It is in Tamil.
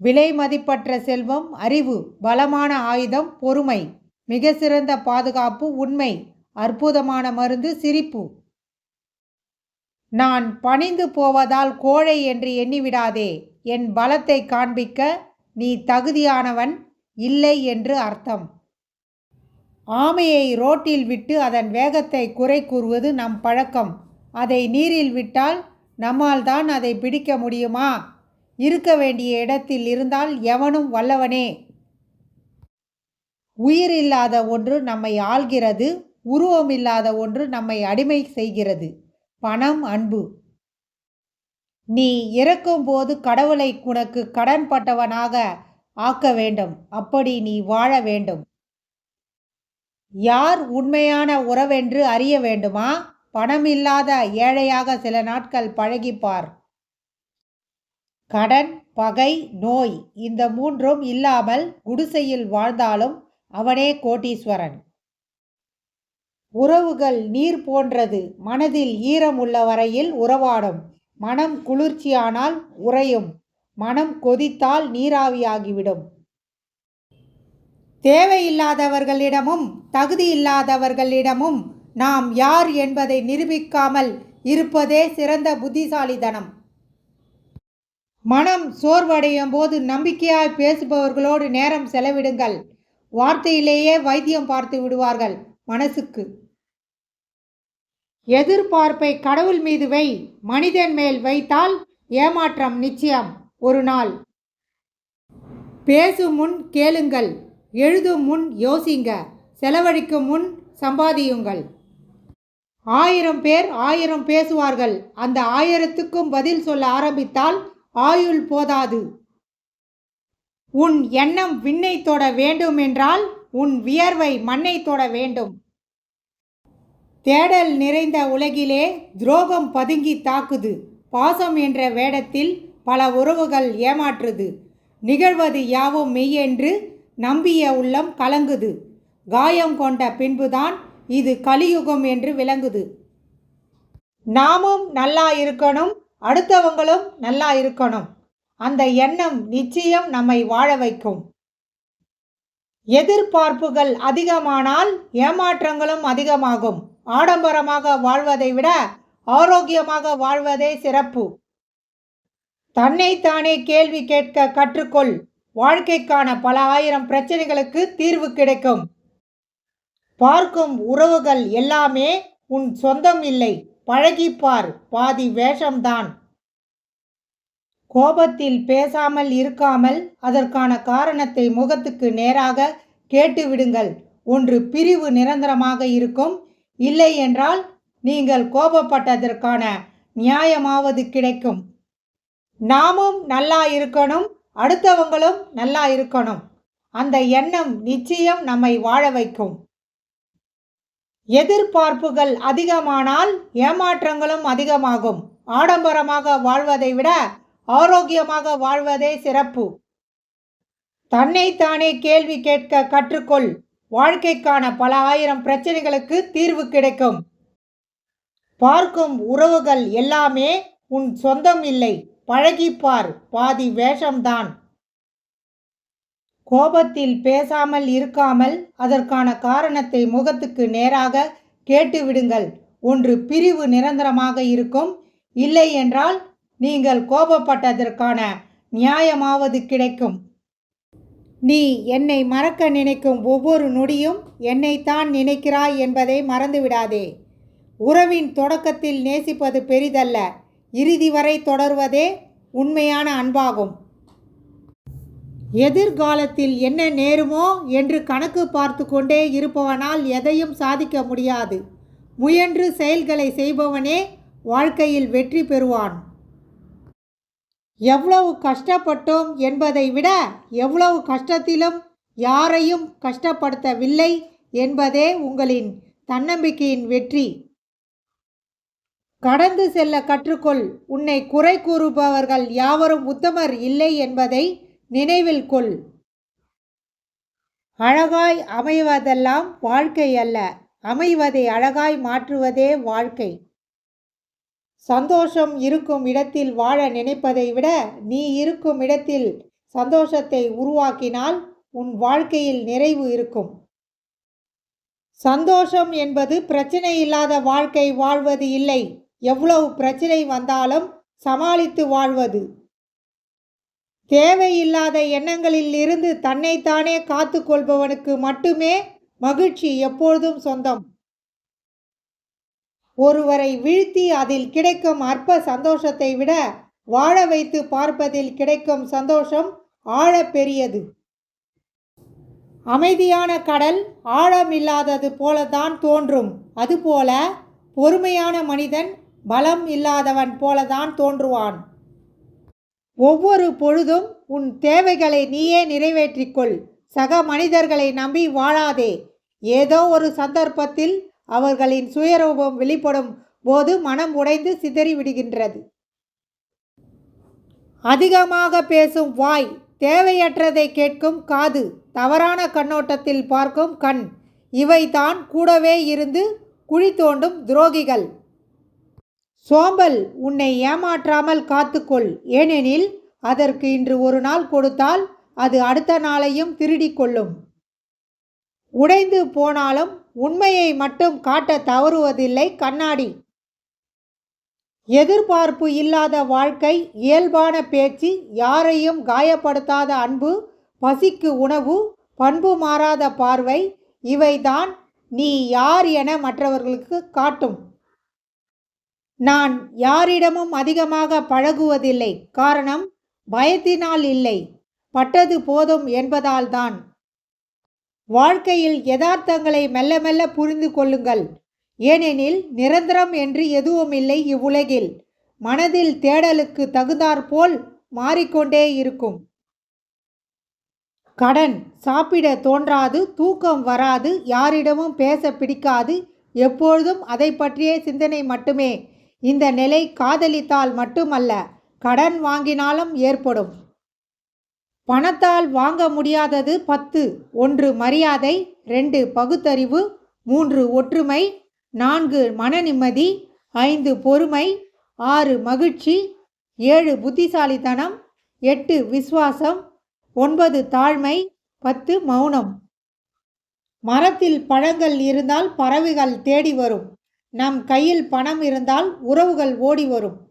விலை மதிப்பற்ற செல்வம் அறிவு பலமான ஆயுதம் பொறுமை மிக சிறந்த பாதுகாப்பு உண்மை அற்புதமான மருந்து சிரிப்பு. நான் பணிந்து போவதால் கோழை என்று எண்ணிவிடாதே என் பலத்தை காண்பிக்க நீ தகுதியானவன் இல்லை என்று அர்த்தம். ஆமையை ரோட்டில் விட்டு அதன் வேகத்தை குறை கூறுவது நம் பழக்கம். அதை நீரில் விட்டால் நம்மால் தான் அதை பிடிக்க முடியுமா? இருக்க வேண்டிய இடத்தில் இருந்தால் எவனும் வல்லவனே. உயிர் இல்லாத ஒன்று நம்மை ஆள்கிறது உருவம் இல்லாத ஒன்று நம்மை அடிமை செய்கிறது. பணம் அன்பு. நீ இறக்கும்போது கடவுளை உனக்கு கடன்பட்டவனாக ஆக்க வேண்டும். அப்படி நீ வாழ வேண்டும். யார் உண்மையான உறவென்று அறிய வேண்டுமா? பணமில்லாத ஏழையாக சில நாட்கள் பழகிப்பார். கடன் பகை நோய் இந்த மூன்றும் இல்லாமல் குடிசையில் வாழ்ந்தாலும் அவனே கோட்டீஸ்வரன். உறவுகள் நீர் போன்றது மனதில் ஈரம் உள்ள வரையில் உறவாடும். மனம் குளிர்ச்சியானால் உறையும். மனம் கொதித்தால் நீராவியாகிவிடும். தேவையில்லாதவர்களிடமும் தகுதி இல்லாதவர்களிடமும் நாம் யார் என்பதை நிரூபிக்காமல் இருப்பதே சிறந்த புத்திசாலித்தனம். மனம் சோர்வடையும் போது நம்பிக்கையாய் பேசுபவர்களோடு நேரம் செலவிடுங்கள். வார்த்தையிலேயே வைத்தியம் பார்த்து விடுவார்கள் மனசுக்கு. எதிர்பார்ப்பை கடவுள் மீது வை மனிதன் மேல் வைத்தால் ஏமாற்றம் நிச்சயம். ஒரு நாள். பேசும் முன் கேளுங்கள் எழுதும் முன் யோசிங்க செலவழிக்கும் முன் சம்பாதியுங்கள். ஆயிரம் பேர் ஆயிரம் பேசுவார்கள் அந்த ஆயிரத்துக்கும் பதில் சொல்ல ஆரம்பித்தால் ஆயுள் போதாது. உன் எண்ணம் விண்ணை தொட வேண்டும் என்றால் உன் வியர்வை மண்ணை தொட வேண்டும். தேடல் நிறைந்த உலகிலே துரோகம் பதுங்கி தாக்குது. பாசம் என்ற வேடத்தில் பல உறவுகள் ஏமாற்றுது. நிகழ்வது யாவும் மெய்யென்று நம்பிய உள்ளம் கலங்குது. காயம் கொண்ட பின்புதான் இது கலியுகம் என்று விளங்குது. நாமும் நல்லா இருக்கணும். அடுத்தவங்களும் நல்லா இருக்கணும். அந்த எண்ணம் நிச்சயம் நம்மை வாழ வைக்கும். எதிர்பார்ப்புகள் அதிகமானால் ஏமாற்றங்களும் அதிகமாகும். ஆடம்பரமாக வாழ்வதை விட ஆரோக்கியமாக வாழ்வதே சிறப்பு. தன்னைத்தானே கேள்வி கேட்க கற்றுக்கொள். வாழ்க்கைக்கான பல ஆயிரம் பிரச்சனைகளுக்கு தீர்வு கிடைக்கும். பார்க்கும் உறவுகள் எல்லாமே உன் சொந்தம் இல்லை. பழகிப்பார். பாதி வேஷம்தான். கோபத்தில் பேசாமல் இருக்காமல் அதற்கான காரணத்தை முகத்துக்கு நேராக கேட்டுவிடுங்கள். ஒன்று பிரிவு நிரந்தரமாக இருக்கும். இல்லை என்றால் நீங்கள் கோபப்பட்டதற்கான நியாயமாவது கிடைக்கும். நாமும் நல்லா இருக்கணும். அடுத்தவங்களும் நல்லா இருக்கணும். அந்த எண்ணம் நிச்சயம் நம்மை வாழ வைக்கும். எதிர்பார்ப்புகள் அதிகமானால் ஏமாற்றங்களும் அதிகமாகும். ஆடம்பரமாக வாழ்வதை விட ஆரோக்கியமாக வாழ்வதே சிறப்பு. தன்னைத்தானே கேள்வி கேட்க கற்றுக்கொள். வாழ்க்கைக்கான பல ஆயிரம் பிரச்சனைகளுக்கு தீர்வு கிடைக்கும். பார்க்கும் உறவுகள் எல்லாமே உன் சொந்தம் இல்லை. பழகிப்பார். பாதி வேஷம்தான். கோபத்தில் பேசாமல் இருக்காமல் அதற்கான காரணத்தை முகத்துக்கு நேராக கேட்டுவிடுங்கள். ஒன்று பிரிவு நிரந்தரமாக இருக்கும். இல்லை என்றால் நீங்கள் கோபப்பட்டதற்கான நியாயமாவது கிடைக்கும். நீ என்னை மறக்க நினைக்கும் ஒவ்வொரு நொடியும் என்னைத்தான் நினைக்கிறாய் என்பதை மறந்துவிடாதே. உறவின் தொடக்கத்தில் நேசிப்பது பெரிதல்ல. இறுதி வரை தொடர்வதே உண்மையான அன்பாகும். எதிர்காலத்தில் என்ன நேருமோ என்று கணக்கு பார்த்து கொண்டே இருப்பவனால் எதையும் சாதிக்க முடியாது. முயன்று செயல்களை செய்பவனே வாழ்க்கையில் வெற்றி பெறுவான். எவ்வளவு கஷ்டப்பட்டோம் என்பதை விட எவ்வளவு கஷ்டத்திலும் யாரையும் கஷ்டப்படுத்தவில்லை என்பதே உங்களின் தன்னம்பிக்கையின் வெற்றி. கடந்து செல்ல கற்றுக்கொள். உன்னை குறை கூறுபவர்கள் யாவரும் உத்தமர் இல்லை என்பதை நினைவில் கொள். அழகாய் அமைவதெல்லாம் வாழ்க்கை அல்ல. அமைவதை அழகாய் மாற்றுவதே வாழ்க்கை. சந்தோஷம் இருக்கும் இடத்தில் வாழ நினைப்பதை விட நீ இருக்கும் இடத்தில் சந்தோஷத்தை உருவாக்கினால் உன் வாழ்க்கையில் நிறைவு இருக்கும். சந்தோஷம் என்பது பிரச்சனை இல்லாத வாழ்க்கை வாழ்வது இல்லை. எவ்வளவு பிரச்சனை வந்தாலும் சமாளித்து வாழ்வது. தேவையில்லாத எண்ணங்களில் இருந்து தன்னைத்தானே காத்து கொள்பவனுக்கு மட்டுமே மகிழ்ச்சி எப்பொழுதும் சொந்தம். ஒருவரை வீழ்த்தி அதில் கிடைக்கும் அற்ப சந்தோஷத்தை விட வாழ வைத்து பார்ப்பதில் கிடைக்கும் சந்தோஷம் ஆழ பெரியது. அமைதியான கடல் ஆழம் இல்லாதது போலதான் தோன்றும். அதுபோல பொறுமையான மனிதன் பலம் இல்லாதவன் போலதான் தோன்றுவான். ஒவ்வொரு பொழுதும் உன் தேவைகளை நீயே நிறைவேற்றிக்கொள். சக மனிதர்களை நம்பி வாழாதே. ஏதோ ஒரு சந்தர்ப்பத்தில் அவர்களின் சுயரூபம் வெளிப்படும் போது மனம் உடைந்து சிதறி விடுகின்றது அதிகமாக பேசும் வாய் தேவையற்றதை கேட்கும் காது தவறான கண்ணோட்டத்தில் பார்க்கும் கண். இவைதான் கூடவே இருந்து குழி தோண்டும் துரோகிகள். சோம்பல் உன்னை ஏமாற்றாமல் காத்துக்கொள். ஏனெனில் அதற்கு இன்று ஒரு நாள் கொடுத்தால் அது அடுத்த நாளையும் திருடிக்கொள்ளும் உடைந்து போனாலும் உண்மையை மட்டும் காட்ட தவறுவதில்லை கண்ணாடி. எதிர்பார்ப்பு இல்லாத வாழ்க்கை இயல்பான பேச்சு யாரையும் காயப்படுத்தாத அன்பு பசிக்கு உணவு பண்பு மாறாத பார்வை இவைதான் நீ யார் என மற்றவர்களுக்கு காட்டும். நான் யாரிடமும் அதிகமாக பழகுவதில்லை. காரணம் பயத்தினால் இல்லை. பட்டது போதும் என்பதால்தான். வாழ்க்கையில் யதார்த்தங்களை மெல்ல மெல்ல புரிந்து கொள்ளுங்கள். ஏனெனில் நிரந்தரம் என்று எதுவும் இல்லை இவ்வுலகில். மனதில் தேடலுக்கு தகுந்தாற்போல் மாறிக்கொண்டே இருக்கும். கடன் சாப்பிட தோன்றாது தூக்கம் வராது யாரிடமும் பேச பிடிக்காது எப்பொழுதும் அதை பற்றிய சிந்தனை மட்டுமே. இந்த நிலை காதலித்தால் மட்டுமல்ல கடன் வாங்கினாலும் ஏற்படும். பணத்தால் வாங்க முடியாதது பத்து ஒன்று மரியாதை ரெண்டு பகுத்தறிவு மூன்று ஒற்றுமை நான்கு மன நிம்மதி ஐந்து பொறுமை ஆறு மகிழ்ச்சி ஏழு புத்திசாலித்தனம் எட்டு விசுவாசம் ஒன்பது தாழ்மை பத்து மௌனம். மரத்தில் பழங்கள் இருந்தால் பறவைகள் தேடி வரும். நம் கையில் பணம் இருந்தால் உறவுகள் ஓடி வரும்.